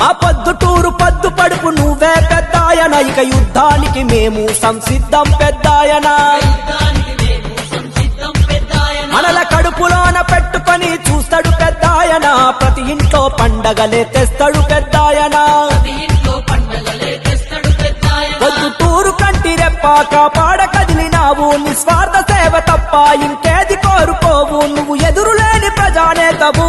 మా పొద్దుటూరు పద్దు పడుపు నువ్వే పెద్దాయన. ఇక యుద్ధానికి మేము సంసిద్ధం పెద్దాయన. మనల కడుపులోన పెట్టుకొని చూస్తాడు పెద్దాయన. ప్రతి ఇంట్లో పండగలే తెస్తాడు పెద్దాయన. పొద్దుటూరు కంటి రెప్పాక పాడ కదిలినావు. నిస్వార్థ సేవ తప్ప ఇంకేది కోరుకోవు. నువ్వు ఎదురులేని ప్రజానేతవు.